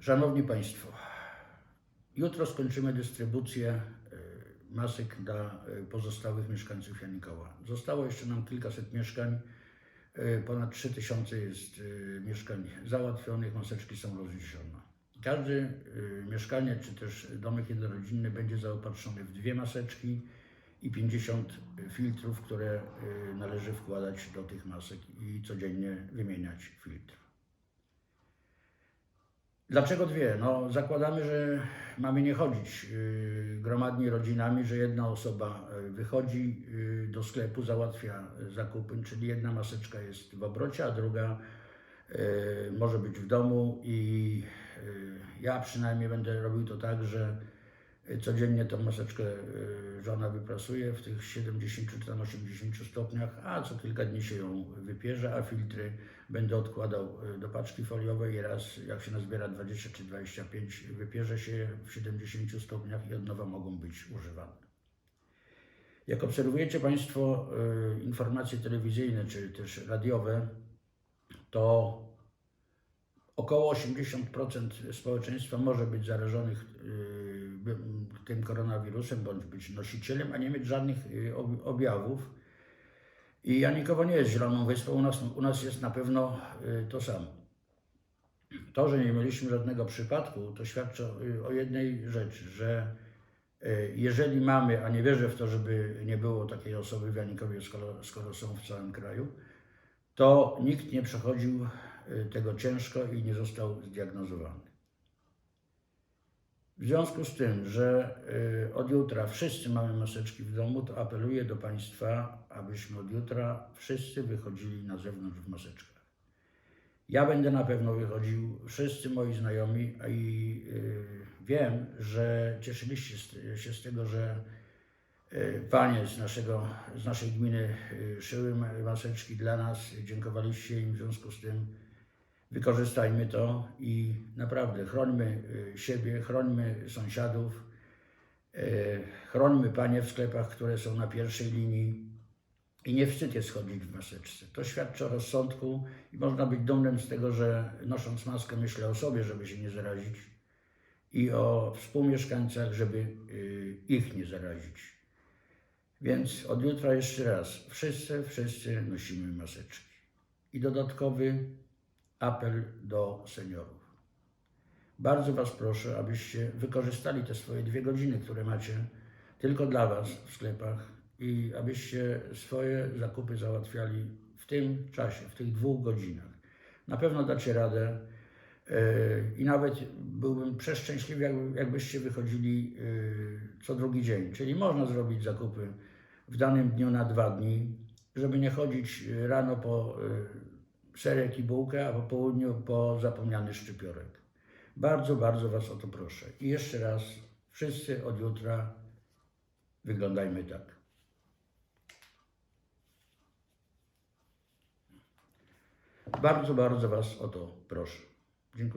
Szanowni Państwo, jutro skończymy dystrybucję e, masek dla e, pozostałych mieszkańców Janikoła. Zostało jeszcze nam kilkaset mieszkań. E, Ponad 3000 jest mieszkań załatwionych, maseczki są rozliczone. Każdy mieszkanie czy też domek jednorodzinny będzie zaopatrzony w dwie maseczki i 50 filtrów, które należy wkładać do tych masek i codziennie wymieniać filtr. Dlaczego dwie? No, zakładamy, że mamy nie chodzić yy, gromadnie rodzinami, że jedna osoba yy, wychodzi yy, do sklepu, załatwia zakupy, czyli jedna maseczka jest w obrocie, a druga może być w domu i ja przynajmniej będę robił to tak, że codziennie tą maseczkę yy, żona wyprasuje w tych 70 czy tam 80 stopniach, a co kilka dni się ją wypierze, a filtry będę odkładał y, do paczki foliowej raz jak się nazbiera 20 czy 25 wypierze się w 70 stopniach i od nowa mogą być używane. Jak obserwujecie Państwo y, informacje telewizyjne czy też radiowe, to około 80% społeczeństwa może być zarażonych y, tym koronawirusem bądź być nosicielem, a nie mieć żadnych y, ob- objawów. I Janikowo nie jest zieloną wyspą, u nas, u nas jest na pewno y, to samo. To, że nie mieliśmy żadnego przypadku, to świadczy o, y, jednej rzeczy, że jeżeli mamy, a nie wierzę w to, żeby nie było takiej osoby w Janikowie, skoro, skoro są w całym kraju, to nikt nie przechodził tego ciężko i nie został zdiagnozowany. W związku z tym, że y, od jutra wszyscy mamy maseczki w domu, to apeluję do Państwa, abyśmy od jutra wszyscy wychodzili na zewnątrz w maseczkach. Ja będę na pewno wychodził, wszyscy moi znajomi i y, wiem, że cieszyliście się z tego, że y, panie z, naszego, z naszej gminy szyły ma- maseczki dla nas, dziękowaliście im w związku z tym. Wykorzystajmy to i naprawdę chrońmy y, siebie, chrońmy sąsiadów, y, chrońmy panie w sklepach, które są na pierwszej linii. I nie wstyd jest chodzić w maseczce. To świadczy o rozsądku i można być dumnym z tego, że nosząc maskę myślę o sobie, żeby się nie zarazić i o współmieszkańcach, żeby y, ich nie zarazić. Więc od jutra jeszcze raz, wszyscy, wszyscy nosimy maseczki. I dodatkowy apel do seniorów. Bardzo Was proszę, abyście wykorzystali te swoje dwie godziny, które macie tylko dla Was w sklepach i abyście swoje zakupy załatwiali w tym czasie, w tych dwóch godzinach. Na pewno dacie radę yy, i nawet byłbym przeszczęśliwy, jakby, jakbyście wychodzili yy, co drugi dzień. Czyli można zrobić zakupy w danym dniu na dwa dni, żeby nie chodzić yy, rano po serek i bułkę, a po południu po zapomniany szczypiorek. Bardzo, bardzo Was o to proszę. I jeszcze raz, wszyscy od jutra wyglądajmy tak. Bardzo, bardzo Was o to proszę. Dziękuję.